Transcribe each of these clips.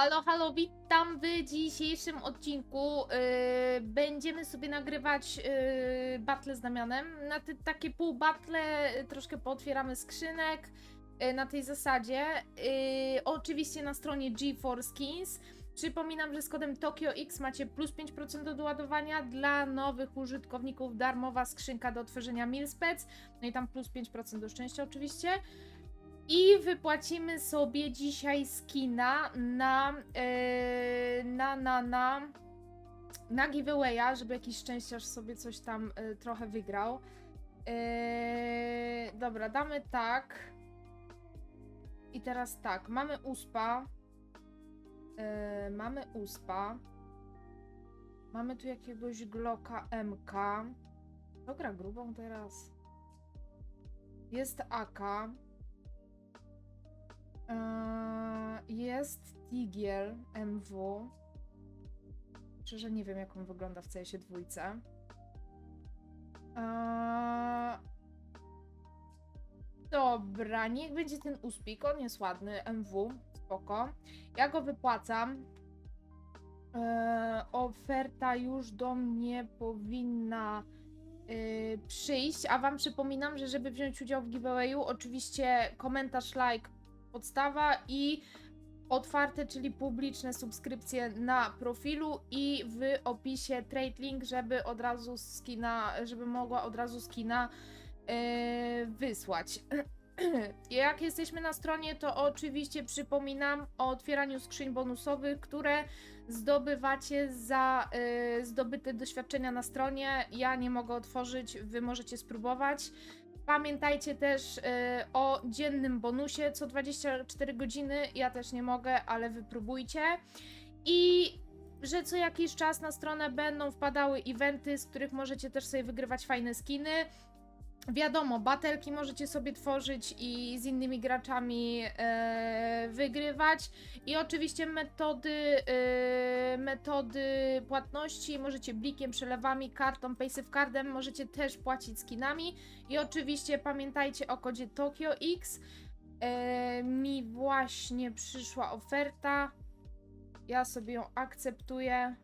Halo, halo, witam w dzisiejszym odcinku. Yy, będziemy sobie nagrywać yy, battle z Damianem. Na te takie pół battle yy, troszkę pootwieramy skrzynek yy, na tej zasadzie. Yy, oczywiście na stronie G4 Skins. Przypominam, że z kodem TokioX macie plus 5% do doładowania. Dla nowych użytkowników darmowa skrzynka do otworzenia Milspec. No i tam plus 5% do szczęścia oczywiście. I wypłacimy sobie dzisiaj skina na, yy, na, na, na, na giveawaya, żeby jakiś szczęściarz sobie coś tam yy, trochę wygrał. Yy, dobra, damy tak. I teraz tak, mamy uspa. Yy, mamy uspa. Mamy tu jakiegoś Glocka MK. To gra grubą teraz. Jest AK. Eee, Jest Tigiel MW. Szczerze nie wiem, jak on wygląda w CS dwójce. Eee, Dobra, niech będzie ten uspik. On jest ładny. MW. Spoko. Ja go wypłacam. Eee, Oferta już do mnie powinna yy, przyjść, a wam przypominam, że żeby wziąć udział w giveawayu, oczywiście komentarz, like, podstawa i otwarte, czyli publiczne subskrypcje na profilu i w opisie trade link, żeby od razu skina, żeby mogła od razu skina yy, wysłać. Jak jesteśmy na stronie, to oczywiście przypominam o otwieraniu skrzyń bonusowych, które zdobywacie za y, zdobyte doświadczenia na stronie. Ja nie mogę otworzyć, wy możecie spróbować. Pamiętajcie też y, o dziennym bonusie co 24 godziny. Ja też nie mogę, ale wypróbujcie. I że co jakiś czas na stronę będą wpadały eventy, z których możecie też sobie wygrywać fajne skiny. Wiadomo, batelki możecie sobie tworzyć i z innymi graczami e, wygrywać. I oczywiście metody, e, metody płatności możecie blikiem, przelewami, kartą, paysafe cardem, możecie też płacić skinami. I oczywiście pamiętajcie o kodzie TokioX. E, mi właśnie przyszła oferta. Ja sobie ją akceptuję.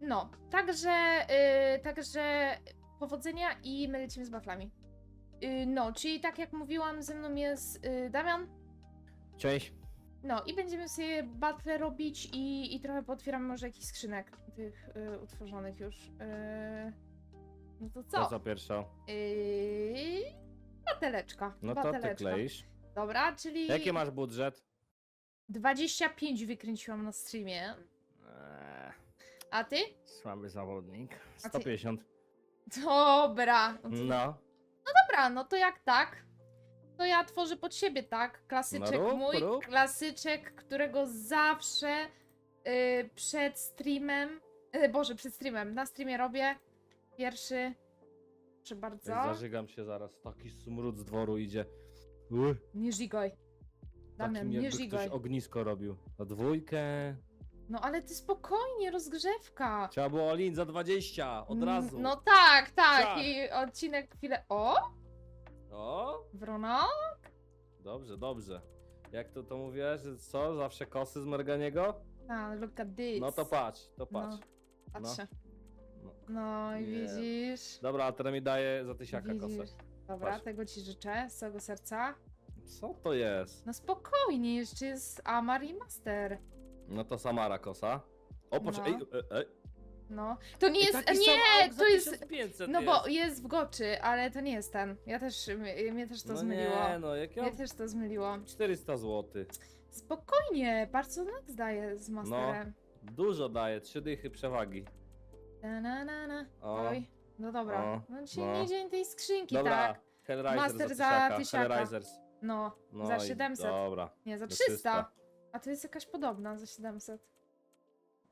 No, także, e, także powodzenia i my lecimy z baflami. Y, No, czyli tak jak mówiłam, ze mną jest y, Damian. Cześć. No i będziemy sobie battle robić i, i trochę potwieramy może jakiś skrzynek tych y, utworzonych już. Y, no to To co? co pierwsza? Y, bateleczka. No to ty bateleczka. kleisz. Dobra, czyli Jaki masz budżet? 25 wykręciłam na streamie. Eee, A ty? słaby zawodnik. A ty- 150. Dobra. No, to, No. dobra, no to jak tak? To ja tworzę pod siebie, tak? Klasyczek No rób, mój, rób. klasyczek, którego zawsze y, przed streamem, y, boże, przed streamem, na streamie robię. Pierwszy, proszę bardzo. Zażygam się zaraz. Taki smród z dworu idzie. Uy, Nie żigoj. Damian, takim nie jakby żigoj. ktoś ognisko robił. Na dwójkę. No ale ty spokojnie, rozgrzewka. Trzeba było lin za 20. Od Mm, razu. No tak, tak. Ciach. I odcinek chwilę. O! O, Wrona? dobrze, dobrze. Jak to to mówię, że co? Zawsze kosy z Merganiego? A, look at this. No to patrz, to patrz. No, patrzę. No. No i Nie. widzisz. Dobra, a teraz mi daje za tysiaka kosę. Widzisz. Dobra, Patrz. tego ci życzę z całego serca. Co to jest? No spokojnie, jeszcze jest Amar i Master. No to Samara kosa. O, poczekaj. No. Ej, ej, ej. No. To nie I jest. taki sam Nie, auk za to jest. 1500 No jest. bo jest w goczy, ale to nie jest ten. Ja też. Mnie, mnie też to no zmyliło. Nie, no jak ja Mnie też to zmyliło. 400 zł. Spokojnie, bardzo Max daje z Masterem. Dużo daje, trzy dychy przewagi. Na, na, na, na. O, Oj. No dobra. o, No dzisiaj no. nie dzień tej skrzynki, Dobra, tak? Hellraiser Master za za tysiaka. tysiaka. Hellraisers. No, No za i 700. Dobra, Nie, za za 300. 300. A to jest jakaś podobna za 700.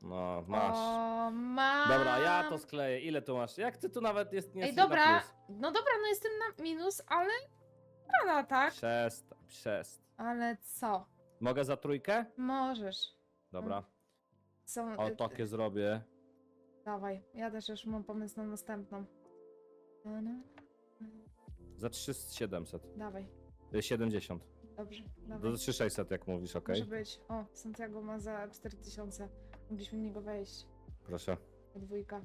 no masz. O, mam. Dobra, ja to skleję. Ile tu masz? Jak ty tu nawet jest nie Ej, na dobra. plus? No dobra, no jestem na minus, ale. Rada, tak? Przestań, przestań. Ale co? Mogę za trójkę? Możesz. Dobra. Są. O, y, takie zrobię. Dawaj, ja też już mam pomysł na następną. Na, na, Za 3700. Dawaj. Y, 70. Dobrze, Do dawaj. 3600 jak mówisz, okej? Może być. O, Santiago ma za 4000. Mogliśmy w niego wejść. Proszę. Dwójka.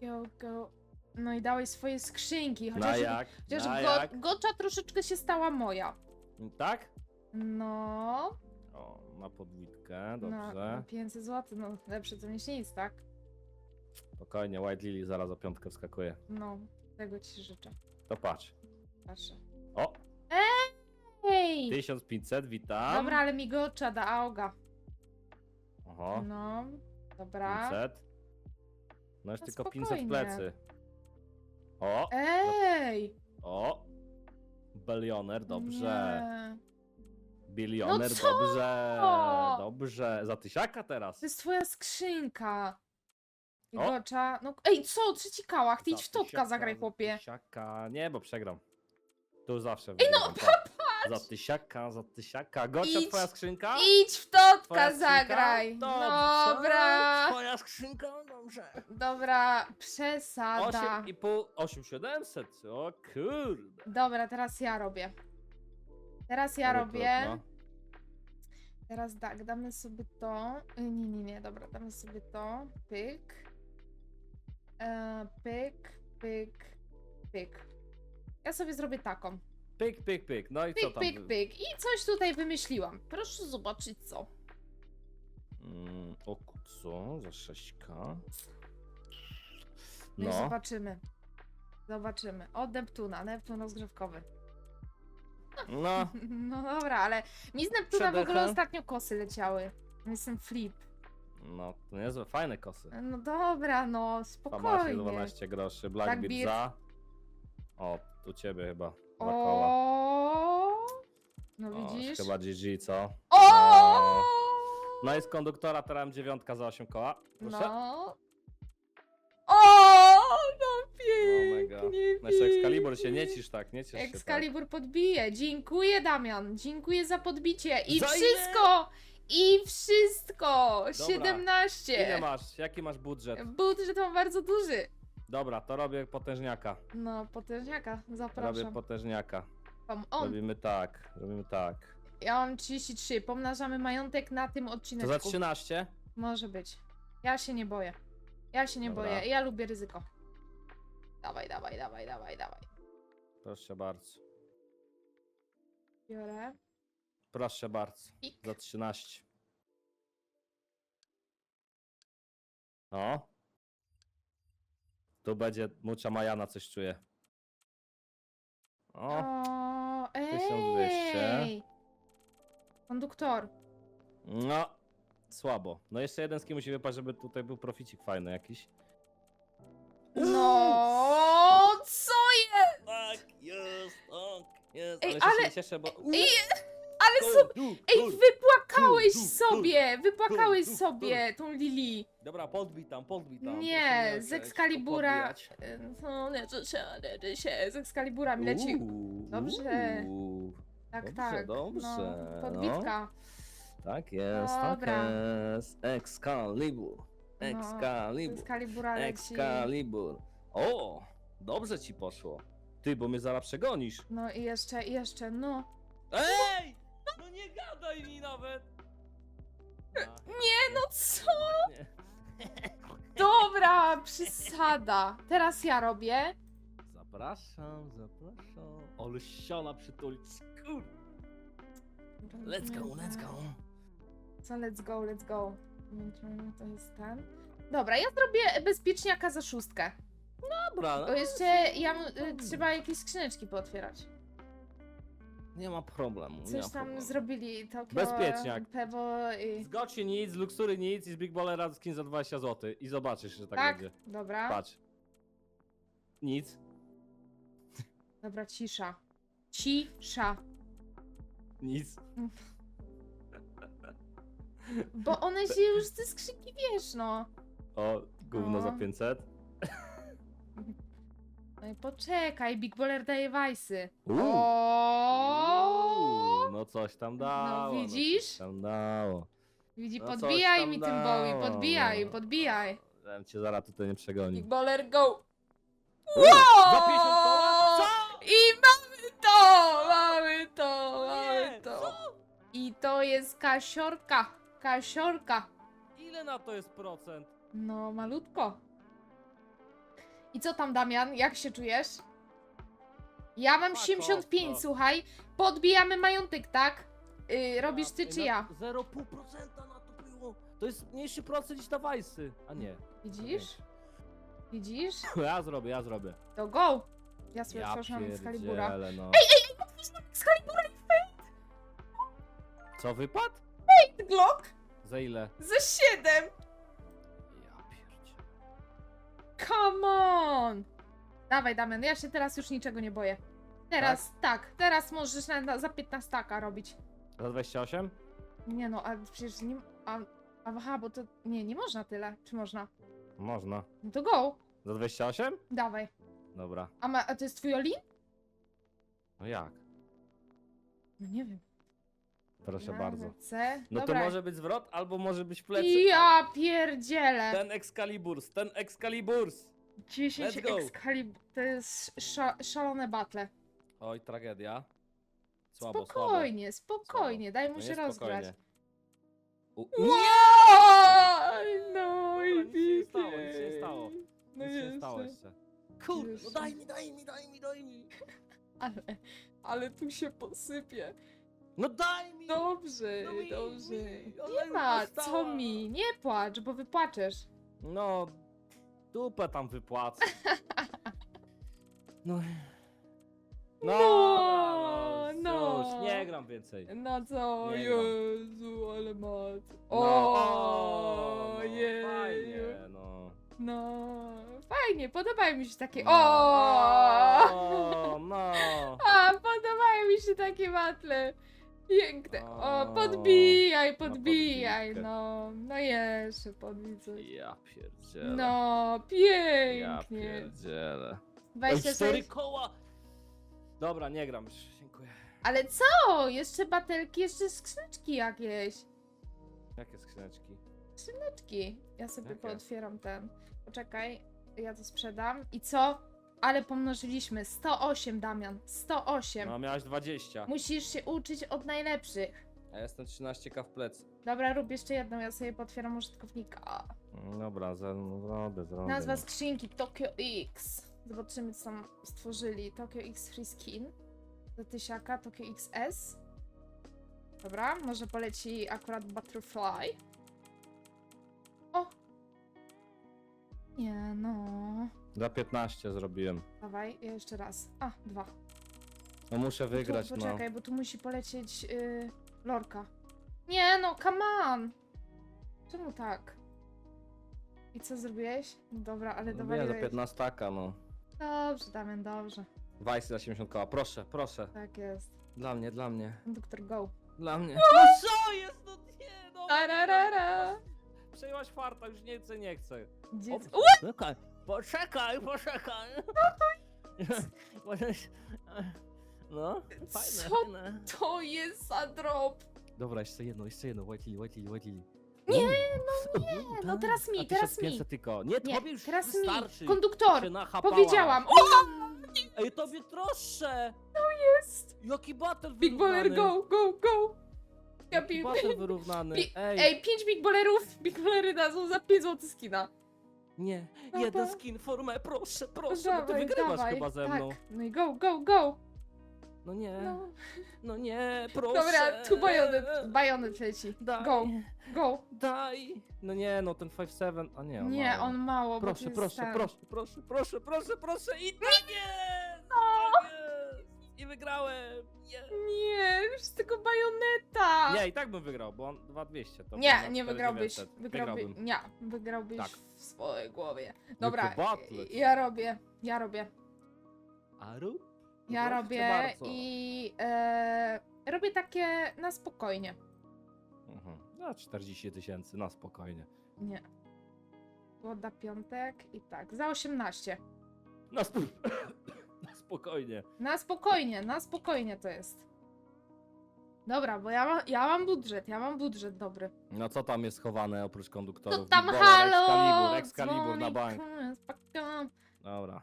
Go, go. No i dałeś swoje skrzynki, Na chociaż, jak? chociaż Na go, jak? gocza troszeczkę się stała moja. Tak? No, O, na podwójkę, na, dobrze. na 500 zł, no lepsze to niż nic, tak? Spokojnie, White Lily zaraz o piątkę wskakuje. No, tego ci życzę. To patrz. Patrzę. O, Ej! 1500, witam. Dobra, ale mi gocza da auga. Oho, No, dobra. 500. No już No tylko 500 spokojnie. plecy. O, Ej! o. Bilioner, dobrze. Nie. Bilioner, No co? dobrze. Dobrze. Za tysiaka teraz. To jest twoja skrzynka. O! No, ej, co? Trzeci kałach, ty Za idź w totka tysiaka, zagraj, za chłopie. Tysiaka. Nie, bo przegram. Tu zawsze Ej, no, tak. Za tysiaka, za tysiaka. Gocia Idź, twoja skrzynka? Idź w totka Twoja skrzynka? zagraj. Dobrze. Dobra. Twoja skrzynka? Dobrze. Dobra, przesada. 8,5, 8700. O kurde. Dobra, teraz ja robię. Teraz ja Ale robię. trudno. Teraz tak, damy sobie to. Y, Nie, nie, nie, dobra, damy sobie to. Pyk. E, pyk, pyk, pyk. Ja sobie zrobię taką. Pyk, pyk, pyk. No i co Pyk, tam? pyk, pyk. I coś tutaj wymyśliłam. Proszę zobaczyć co. Mm, o ku- co? Za 6k. No. i No. zobaczymy. Zobaczymy. Od Neptuna, Neptun rozgrzewkowy. No. No dobra, ale mi z Neptuna w ogóle ostatnio kosy leciały. Jestem flip. No, to niezłe, fajne kosy. No dobra, no Famasie spokojnie. 12 groszy, Blackbeard Blackbeard. za. O, tu ciebie chyba. Dwa koła. O, no O, widzisz? chyba GG, co? O! No. No i z konduktora teraz mam dziewiątka za 8 koła. Proszę. No. O, no pięknie, No jeszcze Excalibur się nie cisz tak, nie cisz się tak. Excalibur podbije. Dziękuję, Damian. Dziękuję za podbicie. I Za ile? wszystko! I wszystko! 17. Ile masz? Jaki masz budżet? Budżet mam bardzo duży. Dobra, to robię potężniaka. No, potężniaka. Robię Zapraszam. potężniaka. Come on. Robimy tak, robimy tak. Ja mam 33. Pomnażamy majątek na tym To odcineczku. za 13? Może być. Ja się nie boję. Ja się nie Dobra. boję. Ja lubię ryzyko. Dawaj, dawaj, dawaj, dawaj, dawaj. Proszę bardzo. Biorę. Proszę bardzo. Pik. Za 13. O. Tu będzie mucza Majana, coś czuję. O, O, 1200. ej! Konduktor. no. Słabo. No jeszcze jeden z kim musi wypaść, żeby tutaj był proficik fajny jakiś. No, co jest? Tak, jest, tak, jest. Ej, ale, się ale- nie cieszę, bo... Ej, ale sobie... Ej, wypłakałeś sobie! Wypłakałeś sobie tą Lili. Dobra, podbij tam, podbij tam. Nie, proszę z Excalibura. No, leczy się, leczy się. Z Excalibura mi leci. Uuu, Dobrze. uuu. Tak, dobrze, tak. dobrze, No, no. podbitka. Tak jest, Dobra. tak jest. Excalibur. No, Excalibur. Z Excalibura leci. Excalibur. O, dobrze ci poszło. Ty, bo mnie zaraz przegonisz. No i jeszcze, i jeszcze, no. Ej! No nie gadaj mi nawet! Nie, no co? Nie. Dobra, przesada. Teraz ja robię. Zapraszam, zapraszam. Ściana przytulić. Let's go, let's go. Co, let's go, let's go. To jest ten. Dobra, ja zrobię bezpieczniaka za szóstkę. Dobra, no, Bo jeszcze ja mu- y, trzeba jakieś skrzyneczki pootwierać. Nie ma problemu. nie Coś ma tam problemu. zrobili. Tokio, Bezpieczniak. Pebo i... Z Goci nic, z Luxury nic i z Big Ballera skin za 20 zł. I zobaczysz, że tak, Tak, będzie. dobra. Patrz. Nic. Dobra, cisza. Cisza. Nic. Bo one się już ze skrzynki wiesz, no. O, gówno No. za 500. No i poczekaj, Big Baller daje wajsy. Uuu. No coś tam dało. No widzisz? coś tam dało. Widzi, No coś podbijaj tam mi tym Bowie, dało, podbijaj, no. podbijaj. Żebym cię zaraz tutaj nie przegonił. Big Baller go! Uuu, Za 50 koła? Co? I mamy to! Mamy to! Mamy Nie, to! co? I to jest kasiorka. Kasiorka. Ile na to jest procent? No, malutko. I co tam, Damian? Jak się czujesz? Ja mam Fuck 75, off, słuchaj. Podbijamy majątek, tak? Yy, robisz ty Ja- czy ja? 0,5% na to było. To jest mniejszy procent niż na Wajsy. A nie. Widzisz? Widzisz? Ja zrobię, ja zrobię. To go! Ja sobie Ja otworzyłam Excalibura. pierdzielę, no. Excalibura Co wypadł? i Glock Za ile? za 7! Come on! Dawaj, Damian, ja się teraz już niczego nie boję. Teraz tak, teraz możesz na, na, za 15 taka robić. Za 28? Nie no, a przecież nie. A, a, aha, bo to. Nie, nie można tyle. Czy można? Można. No to go! Za 28? Dawaj. Dobra. A, ma, a to jest twój Olin? No jak? No nie wiem. Proszę Na bardzo. C. No Dobra. to może być zwrot, albo może być plecy. Ja pierdzielę! Ten Excaliburs, ten Excaliburs! 10 let's go. Excalibur. To jest sza, szalone battle. Oj, tragedia. Słabo, spokojnie, spokojnie, daj słabo. mu No się rozgrać. U... Oj, No i nic się nie stało, nic się nie stało. No Nic się nie stało jeszcze. jeszcze. Kurde, no daj mi, daj mi, daj mi, daj mi. Ale, ale tu się posypie. No daj mi! Dobrze, No mi, dobrze. mi, ona Nie już ma, co mi? Nie płacz, bo wypłaczesz. No, dupę tam wypłacę. No. No, No, no, no. Już nie gram więcej. No co, Nie gram. Jezu, ale mat. No, O, no, jeju. Fajnie, no. No, fajnie, podobają mi się takie. No, O! no. A, podobają mi się takie matle. Piękne. O, podbijaj, podbijaj. podbijkę. No, no jeszcze podbij coś. Ja pierdzielę. No, ja pięknie. pierdzielę. Ej, 26. cztery koła! Dobra, nie gram już, dziękuję. Ale co? Jeszcze batelki, jeszcze skrzyneczki jakieś. Jakie skrzyneczki? Skrzyneczki. Ja sobie Jakie? pootwieram ten. Poczekaj, ja to sprzedam. I co? Ale pomnożyliśmy. 108, Damian. 108. No, miałaś 20. Musisz się uczyć od najlepszych. A ja jestem 13k w plecy. Dobra, rób jeszcze jedną, ja sobie potwieram użytkownika. Dobra, za- no, zrobię, zrobię. Nazwa no. skrzynki Tokyo X. Zobaczymy, co tam stworzyli. Tokyo X Free Skin. Do tysiaka, Tokyo XS. Dobra, może poleci akurat Butterfly. O! Nie, no. Za 15 zrobiłem. Dawaj, jeszcze raz. A, dwa. No muszę wygrać, tu, no. poczekaj, bo tu musi polecieć yy, Lorka. Nie no, come on! Czemu tak? I co zrobiłeś? Dobra, ale No wiem, za dowaliłeś. 15 taka, no. Dobrze, Damian, dobrze. Vice za 70 koła, proszę, proszę. Tak jest. Dla mnie, dla mnie. Doktor Go. Dla mnie. No co jest? No nie, no. Tararara. Przejęłaś farta, już nie chcę, nie chcę. Dziec... O, Czekaj, poczekaj, poczekaj. Możesz- No, fajne, Co fajne. To jest za drop! Dobra, jeszcze jedno, jeszcze jedno, White Lily, White Lily, White Lily. Nie, no nie, no teraz mi, teraz mi. 1500 tylko. Nie, Nie, tobie już teraz wystarczy. mi. Konduktor! Się. Powiedziałam! O! Ej, tobie troszczę! Jest! Jaki battle Big Baller, wyrównany. go, go, go! Ja Jaki pi... battle wyrównany. Pi- Ej, Ej, 5 Big Ballerów, Big Ballery dadzą za 5 zł skina. Nie, Dobra. jeden skin formę, proszę, proszę, bo ty Dawaj, wygrywasz chyba ze tak. mną. No i go, go, go! No nie, No. no nie, proszę. Dobra, tu bajonet, bajonet leci. Daj, Go, go. daj. No nie, no ten 5-7, a nie, on Nie, mało. on mało, bo to Proszę, jest proszę, ten. proszę, proszę, proszę, proszę, proszę i tak jest! Nie, i tak bym wygrał, bo on 2200 to Nie, nie wygrałbyś. 4900. Wygrałby, Wygrałbym. nie, wygrałbyś Tak. w swojej głowie. Dobra, battle. ja robię, ja robię. Aru? Ja Proszę robię bardzo. i e, robię takie na spokojnie. Mhm. No 40 tysięcy, na spokojnie. Nie. Woda piątek i tak, za 18. Na, sp na spokojnie. Na spokojnie, na spokojnie to jest. Dobra, bo ja, ma, ja mam budżet, ja mam budżet dobry. No co tam jest schowane oprócz To konduktorów? tam Big Baller, halo! Excalibur, Excalibur na dzwonik, bank. Dobra.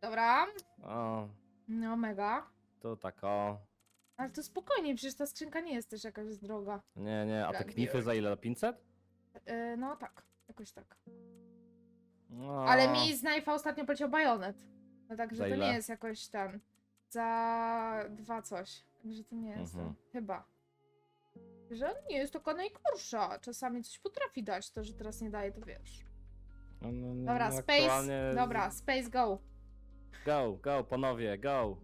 Dobra, O, no mega. Tu tak o. Ale to spokojnie, przecież ta skrzynka nie jest też jakaś droga. Nie, nie, a te knify za ile? 500? Yy, no tak, jakoś tak. No. Ale mi z Knife'a ostatnio poleciał bajonet. No także Za to ile? nie jest jakoś ten. Za dwa coś. Także to nie jest Mhm. Chyba. Że nie jest taka najgorsza. Czasami coś potrafi dać, to że teraz nie daje, to wiesz. No, no, no, Dobra, no, space. aktualnie- Dobra, space go. Go, go, panowie, go.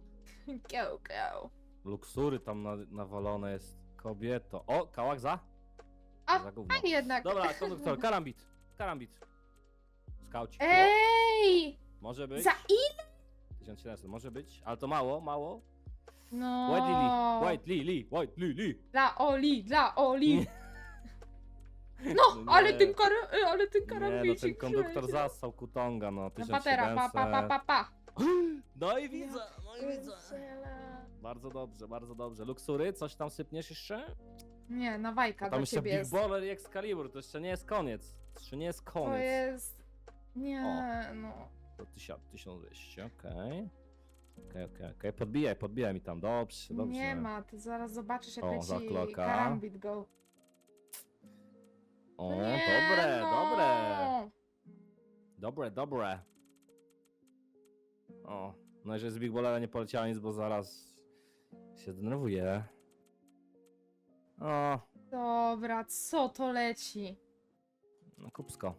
Go, go. Luksury tam na, nawalone jest. Kobieto. O, kałak za? A, za gówno. A jednak. Dobra, konduktor, karambit. Karambit. Skauci. O, Ej! może być. Za ile? 1700, może być, ale to mało, mało. No. White Lily, White Lily, White Lily. Dla Oli, dla Oli. Nie. No, No ale ten, kar ale ten Nie, no ten konduktor przejdzie. zassał kutonga, no, Na 1700. patera, pa, pa, pa, pa, pa. No i widzę, no i widzę. Bardzo dobrze, bardzo dobrze. Luksury, coś tam sypniesz jeszcze? Nie, na wajka Tam dla jeszcze ciebie Big jest. Baller i Excalibur, to jeszcze nie jest koniec. To jeszcze nie jest To koniec. jest... Nie, no. To 1000 1200, okej. Okej, okej, okej. Podbijaj, podbijaj mi tam, dobrze, dobrze. Nie ma, ty zaraz zobaczysz jak O, leci zakloka. karambit go. O, No nie, dobre, no. dobre. Dobre, dobre. O, no jeżeli z Big Ballera nie poleciała nic, bo zaraz się denerwuję. O, Dobra, co to leci? no kupsko.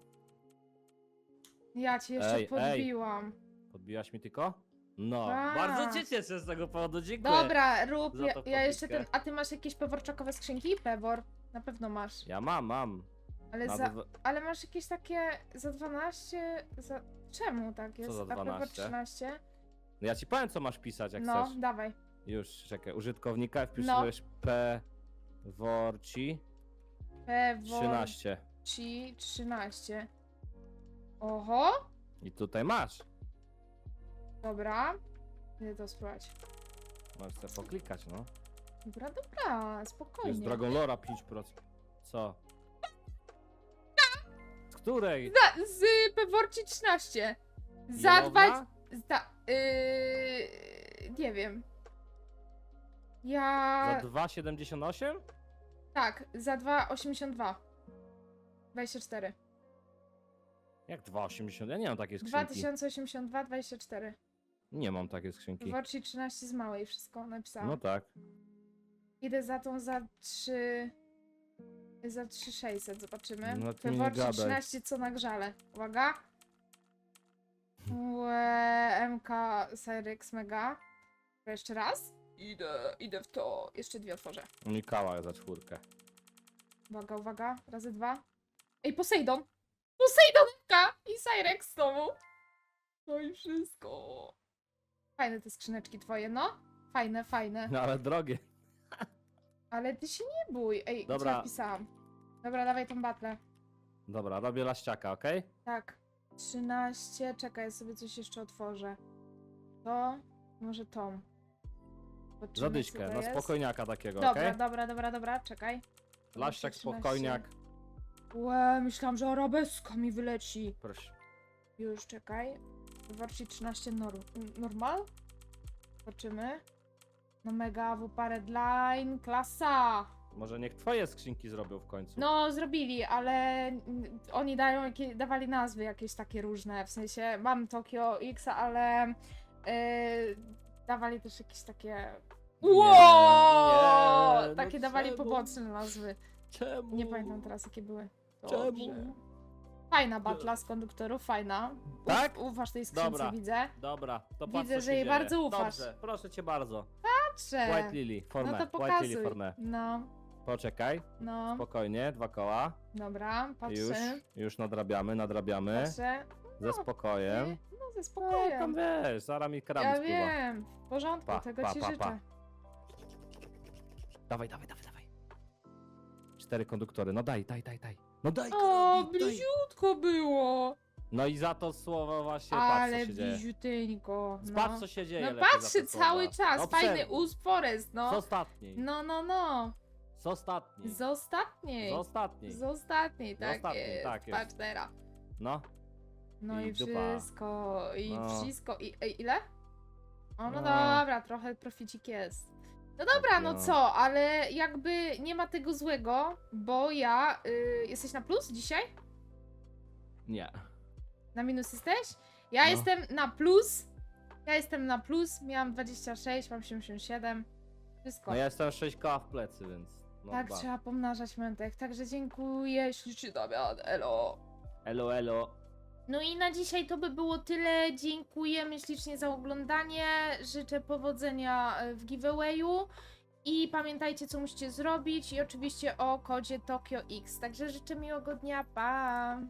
Ja ci jeszcze Ej, ej. podbiłam. Podbijaś mi tylko? No, Tak. bardzo cię cieszę z tego powodu, dziękuję. Dobra, rób, za ja, tą ja jeszcze ten... A ty masz jakieś peworczakowe skrzynki? Pewor? Na pewno masz. Ja mam, mam. Ale, Na za, dwa- ale masz jakieś takie za 12... Za... Czemu tak jest? za A Pewor 12? 13? Ja ci powiem, co masz pisać, jak No, chcesz. dawaj. Już, czekaj, użytkownika wpisujesz P Worci Pewor 13. ci 13. Oho, I tutaj masz. Dobra. Idę to spróbować. Możesz sobie poklikać, no. Dobra, dobra, jest spokojnie. Dragon Lora 5%. Co? Z której? Za, z Peworci 13. Za Jelowna? dwa... Za... Yy, nie wiem. Ja... Za 2,78? Tak, za 2,82. 24. Jak 2,80? Ja nie mam takiej skrzynki. 2082, 24. Nie mam takiej skrzynki. Peworci 13 z małej, wszystko napisałam. No tak. Idę za tą za 3... Za 3600, zobaczymy. No ty nie gadaj. 13 co na grzale. Uwaga. Łe, MK Cyrex Mega. Jeszcze raz. Idę, idę w to. Jeszcze dwie otworzę. Unikała za czwórkę. Uwaga, uwaga. Razy dwa. Ej, Poseidon! Poseidonka! I Cyrex znowu. No i wszystko. Fajne te skrzyneczki twoje, no. Fajne, fajne. No ale drogie. Ale ty się nie bój. Ej, Dobra. co ja pisałam? Dobra, dawaj tą batlę. Dobra, robię laściaka, okej? Tak. 13. Czekaj, ja sobie coś jeszcze otworzę. To. Może tą. Zobaczymy, co Zadyśkę, to na jest. spokojniaka takiego, Dobra, okej? dobra, dobra, dobra, czekaj. Laściak, 13. spokojniak. Łe, myślałam, że arabeska mi wyleci. Proszę. Już, czekaj. Wywarcie 13 norm normal. Zobaczymy. No mega WP Line, klasa! Może niech twoje skrzynki zrobią w końcu. No, zrobili, ale oni dają jakie, dawali nazwy jakieś takie różne, w sensie mam Tokio X, ale yy, dawali też jakieś takie... Wow! nie, no takie dawali czemu? poboczne nazwy. Czemu? Nie pamiętam teraz jakie były. Czemu? Fajna batla z konduktorów, fajna. Uf, Tak? Ufasz tej skrzynce, Dobra. widzę. Dobra, to Widzę, patrz, co że się jej dzieje. bardzo ufasz. Dobrze, proszę cię bardzo. Patrzę. White Lily, formę. No to White Lily, formę. No, Poczekaj, no, spokojnie, dwa koła. dobra, Już, patrzę. już nadrabiamy, nadrabiamy. Patrzę. Ze spokojem. Nie, No, ze No, spokojem. tam wiesz, zaraz mi karami Ja spływa. wiem, w porządku, Pa, tego pa, ci pa, życzę. pa. Dawaj, dawaj, dawaj, dawaj. Cztery konduktory, no daj, daj, daj, daj. No daj, O, karabin, daj. bliziutko było. No i za to słowo właśnie Ale patrz co się dzieje. bliziuteńko. Patrz No, co się dzieje. no lepiej za patrzę te słowa. cały czas, No fajny przerwij. us forest, Z no. ostatniej. No, no, no. Z ostatniej. Z ostatniej. Z ostatniej. Z ostatniej, tak ostatniej, jest. tak jest. Patrz teraz. No. No i, I dupa. wszystko, i No. wszystko. I, ej, ile? O, no No. dobra, trochę proficik jest. No dobra, no co, ale jakby nie ma tego złego, bo ja... Y, jesteś na plus dzisiaj? Nie. Na minus jesteś? Ja No. jestem na plus. Ja jestem na plus, miałam 26, mam 77. Wszystko. No ja jestem 6k w plecy, więc. No tak, dwa. trzeba pomnażać mętek. Także dziękuję, ślicznie Damian, elo. Elo, elo. No i na dzisiaj to by było tyle. Dziękujemy ślicznie za oglądanie. Życzę powodzenia e, w giveawayu. I pamiętajcie, co musicie zrobić. I oczywiście o kodzie Tokio X. Także życzę miłego dnia. Pa!